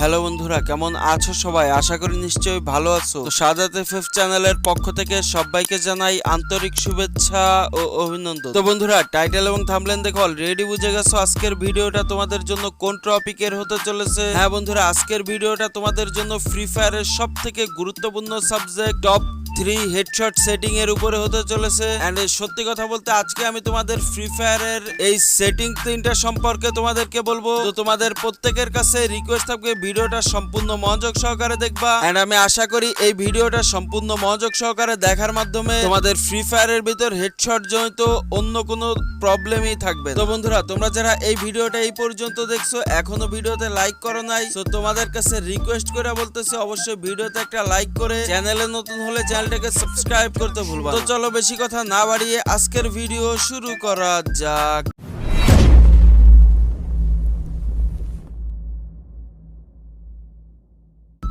Hello বন্ধুরা, কেমন আছো সবাই? আশা করি নিশ্চয়ই ভালো আছো। তো সাদাত এফএফ চ্যানেলের পক্ষ থেকে সবাইকে জানাই আন্তরিক শুভেচ্ছা ও অভিনন্দন। তো বন্ধুরা, টাইটেল এবং থামলেন দেখো অলরেডি বুঝে গেছো আজকের ভিডিওটা তোমাদের জন্য কোন টপিকের হতে চলেছে? হ্যাঁ বন্ধুরা, আজকের ভিডিওটা তোমাদের জন্য ফ্রি ফায়ারের সব থেকে গুরুত্বপূর্ণ subject top three headshot setting এর উপরে হতে চলেছে। এন্ড সত্যি কথা বলতে আজকে আমি তোমাদের ফ্রি ফায়ারের এই সেটিং তিনটা সম্পর্কে তোমাদেরকে বলব। তো তোমাদের প্রত্যেকের কাছে রিকোয়েস্ট থাকবে ভিডিওটা সম্পূর্ণ মনোযোগ সহকারে দেখবা। এন্ড আমি আশা করি এই ভিডিওটা সম্পূর্ণ মনোযোগ সহকারে দেখার মাধ্যমে তোমাদের ফ্রি ফায়ারের ভিতর হেডশট জনিত অন্য কোনো প্রবলেমই থাকবে। তো বন্ধুরা, তোমরা যারা এই ভিডিওটা এই পর্যন্ত দেখছ, এখনও ভিডিওতে লাইক করো নাই। তো তোমাদের কাছে রিকোয়েস্ট করে বলতেছি, অবশ্যই ভিডিওতে একটা লাইক করে চ্যানেলে নতুন হলে চ্যানেলটাকে সাবস্ক্রাইব করতে ভুলবা তো চলো বেশি কথা না বাড়িয়ে আজকের ভিডিও শুরু করা যাক।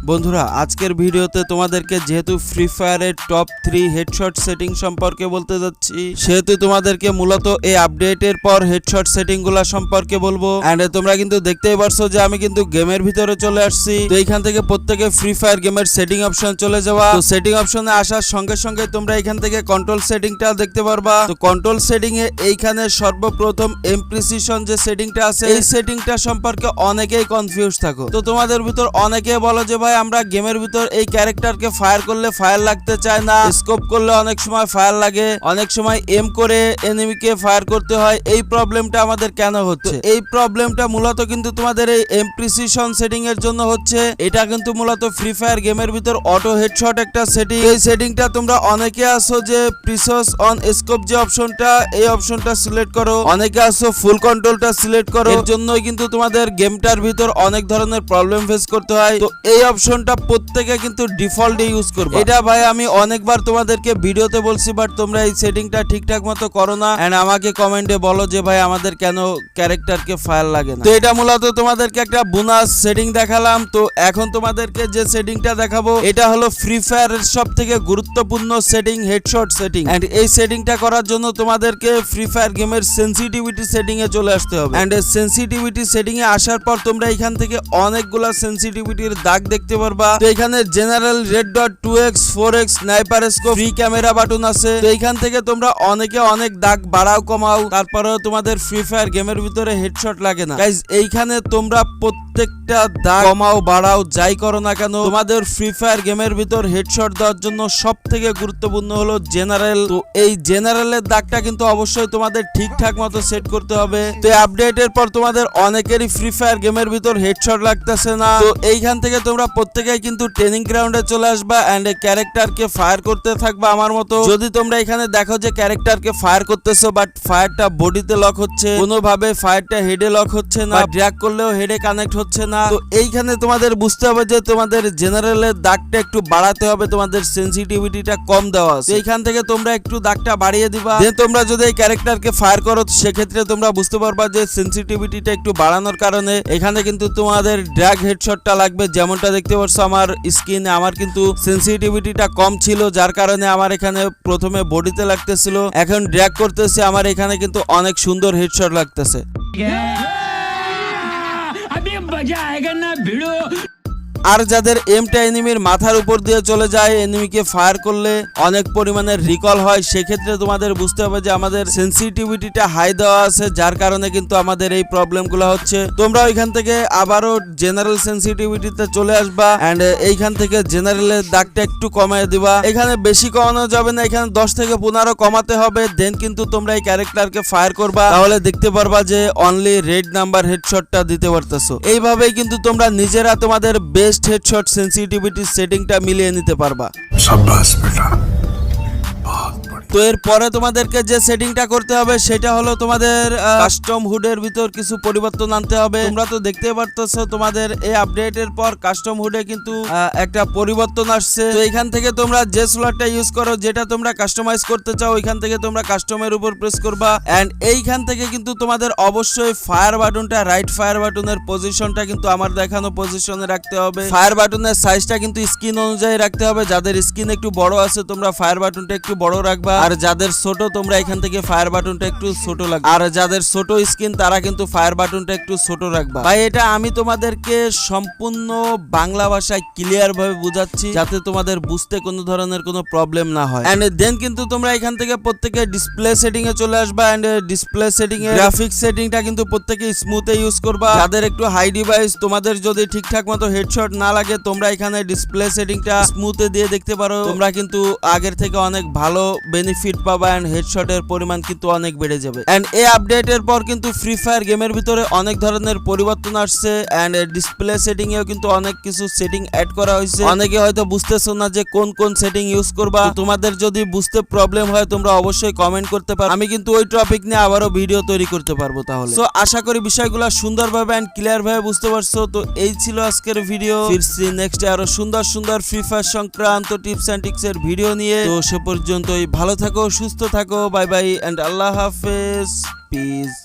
বন্ধুরা, আজকের ভিডিওতে তোমাদেরকে যেহেতু ফ্রি ফায়ারের টপ থ্রি হেডশট সেটিং সম্পর্কে বলতে যাচ্ছি, সেহেতু তোমাদেরকে মূলত এই আপডেটের পর হেডশট সেটিংগুলা সম্পর্কে বলব। এন্ড তোমরা কিন্তু দেখতেই পারছ যে আমি কিন্তু গেমের ভিতরে চলে আসছি। তো এইখান থেকে প্রত্যেকে ফ্রি ফায়ার গেমের সেটিং অপশন চলে যাওয়া। তো সেটিং অপশনে আসার সঙ্গে সঙ্গে তোমরা এখান থেকে কন্ট্রোল সেটিংটা দেখতে পারবা। তো কন্ট্রোল সেটিং এ এইখানে সর্বপ্রথম এম প্রিসিশন যে সেটিংটা আছে, এই সেটিংটা সম্পর্কে অনেকেই কনফিউজ থাকো। তো তোমাদের ভিতর অনেকে বলো যে ভাই আমরা গেমের ভিতর এই ক্যারেক্টারকে ফায়ার করলে ফায়ার লাগতে চায় না, স্কোপ করলে অনেক সময় ফায়ার লাগে, অনেক সময় এম করে এনিমিকে ফায়ার করতে হয়। এই প্রবলেমটা আমাদের কেন হচ্ছে? এই প্রবলেমটা মূলত কিন্তু তোমাদের এই এম প্রিসিশন সেটিং এর জন্য হচ্ছে। এটা কিন্তু মূলত ফ্রি ফায়ার গেমের ভিতর অটো হেডশট একটা সেটিং এই সেটিংটা তোমরা অনেকে আসো যে প্রিসস অন স্কোপ যে অপশনটা এই অপশনটা সিলেক্ট করো। অনেকে আসো ফুল কন্ট্রোলটা সিলেক্ট করো। এর জন্যই কিন্তু তোমাদের গেমটার ভিতর অনেক ধরনের প্রবলেম ফেস করতে হয়। তো এই অপশনটা প্রত্যেকে কিন্তু ডিফল্টে ইউজ করবে। এটা ভাই আমি অনেকবার তোমাদেরকে ভিডিওতে বলছি বাট তোমরা এই সেটিংটা ঠিকঠাক মতো করো না। এন্ড আমাকে কমেন্টে বলো যে ভাই আমাদের কেন ক্যারেক্টারকে ফায়ার লাগে না। তো এটা মূলত তোমাদেরকে একটা বোনাস সেটিং দেখালাম। তো এখন তোমাদেরকে যে সেটিংটা দেখাবো, এটা হলো ফ্রি ফায়ারের সব থেকে গুরুত্বপূর্ণ সেটিং হেডশট সেটিং এন্ড এই সেটিংটা করার জন্য তোমাদেরকে ফ্রি ফায়ার গেমের সেন্সিটিভিটি সেটিং এ চলে আসতে হবে। এন্ড সেন্সিটিভিটি সেটিং এ আসার পর তোমরা এখান থেকে অনেকগুলা সেন্সিটিভিটির দাগ দেখতে পারবা এখানে general red dot two X, four X sniper scope, free camera button আছে। এইখান থেকে তোমরা অনেকে অনেক দাগ বাড়াও, কমাও, তারপরেও তোমাদের ফ্রি ফায়ার গেমের ভিতরে হেডশট লাগে না। এইখানে তোমরা প্রত্যেকটা দাগ কমাও, বাড়াও, যাই করো না কেন, তোমাদের ফ্রি ফায়ার গেমের ভিতর হেডশট দেওয়ার জন্য সব থেকে গুরুত্বপূর্ণ হলো জেনারেল। তো এই জেনারেলের দাগটা কিন্তু অবশ্যই তোমাদের ঠিকঠাক মতো সেট করতে হবে। তো আপডেটের পর তোমাদের অনেকেরই ফ্রি ফায়ার গেমের ভিতর হেডশট লাগতেছে না। তো এইখান থেকে তোমরা প্রত্যেকেই কিন্তু ট্রেনিং গ্রাউন্ডে চলে আসবা এন্ড ক্যারেক্টারকে ফায়ার করতে থাকবা আমার মতো। যদি তোমরা এখানে দেখো যে ক্যারেক্টারকে ফায়ার করতেছো বাট ফায়ারটা বডিতে লক হচ্ছে কোনোভাবে ফায়ারটা হেডে লক হচ্ছে না ড্র্যাগ করলেও হেডে কানেক্ট হচ্ছে না তো এইখানে তোমাদের বুঝতে হবে যে তোমাদের জেনারেলের দাগটা একটু বাড়াতে হবে তোমাদের সেন্সিটিভিটিটা কম দেওয়া আছে। এইখান থেকে তোমরা একটু দাগটা বাড়িয়ে দিবা। যে তোমরা যদি এই ক্যারেক্টারকে ফায়ার করো সেক্ষেত্রে তোমরা বুঝতে পারবা যে সেন্সিটিভিটিটা একটু বাড়ানোর কারণে এখানে কিন্তু তোমাদের ড্র্যাগ হেডশটটা লাগবে যেমনটা দেখতে পাচ্ছ আমার স্কিনে আমার কিন্তু সেন্সিটিভিটিটা কম ছিল যার কারণে আমার এখানে প্রথমে বডিতে লাগতেছিল এখন ড্র্যাগ করতেছে আমার এখানে কিন্তু অনেক সুন্দর হেডশট লাগতেছে আর যাদের এমটা এনিমির মাথার উপর দিয়ে চলে যায় এনিমিকে ফায়ার করলে অনেক পরিমাণে রিকল হয়। সেক্ষেত্রে তোমাদের বুঝতে হবে যে আমাদের সেন্সিটিভিটিটা হাই দেওয়া আছে, যার কারণে কিন্তু আমাদের এই প্রবলেমগুলো হচ্ছে। তোমরা ওইখান থেকে আবারও জেনারেল সেন্সিটিভিটিতে চলে আসবা অ্যান্ড এইখান থেকে জেনারেলের দাগটা একটু কমায় দিবা। এখানে বেশি কমানো যাবে না, এখানে দশ থেকে পনেরো কমাতে হবে দেন কিন্তু তোমরা এই ক্যারেক্টারকে ফায়ার করবা। তাহলে দেখতে পারবা যে অনলি রেড নাম্বার হেডশটটা দিতে পারতেছো। এইভাবেই কিন্তু তোমরা নিজেরা তোমাদের বে বেস্ট হেডশট সেন্সিটিভিটি সেটিংটা মিলিয়ে নিতে পারবা। সাব্বাস বেটা। তো এর পরে তোমাদেরকে যে সেটিংটা করতে হবে, সেটা হলো তোমাদের কাস্টম হুডের ভিতর কিছু পরিবর্তন আনতে হবে। তোমরা তো দেখতে পারতেছো তোমাদের এই আপডেটের পর কাস্টম হুডে কিন্তু একটা পরিবর্তন আসছে। তো এখান থেকে তোমরা যে স্লটটা ইউজ করো, যেটা তোমরা কাস্টমাইজ করতে চাও, ওইখান থেকে তোমরা কাস্টমের উপর প্রেস করবা। এন্ড এইখান থেকে কিন্তু তোমাদের অবশ্যই ফায়ার বাটনটা রাইট ফায়ার বাটনের পজিশনটা কিন্তু আমার দেখানো পজিশনে রাখতে হবে। ফায়ার বাটনের সাইজটা কিন্তু স্ক্রিন অনুযায়ী রাখতে হবে। যাদের স্ক্রিন একটু বড় আছে, তোমরা ফায়ার বাটনটা একটু বড় রাখবা। আর যাদের ছোট, তোমরা এখান থেকে ফায়ার বাটনটা একটু ছোট লাগবে। আর যাদের ছোট স্ক্রিন তারা কিন্তু ফায়ার বাটনটা একটু ছোট রাখবা। ভাই, এটা আমি তোমাদেরকে সম্পূর্ণ বাংলা ভাষায় ক্লিয়ার ভাবে বুঝাচ্ছি, যাতে তোমাদের বুঝতে কোনো ধরনের কোনো প্রবলেম না হয়। এন্ড দেন কিন্তু তোমরা এখান থেকে প্রত্যেকে ডিসপ্লে সেটিং এ চলে আসবা এন্ড ডিসপ্লে সেটিং এ গ্রাফিক্স সেটিংটা কিন্তু প্রত্যেকে স্মুথে ইউজ করবা। যাদের একটু হাই ডিভাইস তোমাদের যদি ঠিকঠাক মতো হেডশট না লাগে, তোমরা এখানে ডিসপ্লে সেটিংটা স্মুথে দিয়ে দেখতে পারো। তোমরা কিন্তু আগের থেকে অনেক ভালো বেনিফিট পাবা এন্ড হেডশটের পরিমাণ কিন্তু অনেক বেড়ে যাবে। এন্ড এই আপডেটের পর কিন্তু ফ্রি ফায়ার গেমের ভিতরে অনেক ধরনের পরিবর্তন আসছে এন্ড ডিসপ্লে সেটিং এও কিন্তু অনেক কিছু সেটিং অ্যাড করা হয়েছে। অনেকে হয়তো বুঝতেছো না যে কোন কোন সেটিং ইউজ করবা। তোমাদের যদি বুঝতে প্রবলেম হয়, তোমরা অবশ্যই কমেন্ট করতে পারো। আমি কিন্তু ওই টপিক নিয়ে আবারও ভিডিও তৈরি করতে পারব তাহলে। তো আশা করি বিষয়গুলো সুন্দরভাবে এন্ড ক্লিয়ার ভাবে বুঝতে পারছ। তো এই ছিল আজকের ভিডিও ফিরছি নেক্সট আরও সুন্দর সুন্দর ফ্রি ফায়ার সংক্রান্ত টিপস এন্ড টিক্স এর ভিডিও নিয়ে। তো সে পর্যন্তই, ভালো থাকো সুস্থ থাকো বাই বাই অ্যান্ড আল্লাহ হাফেজ পিস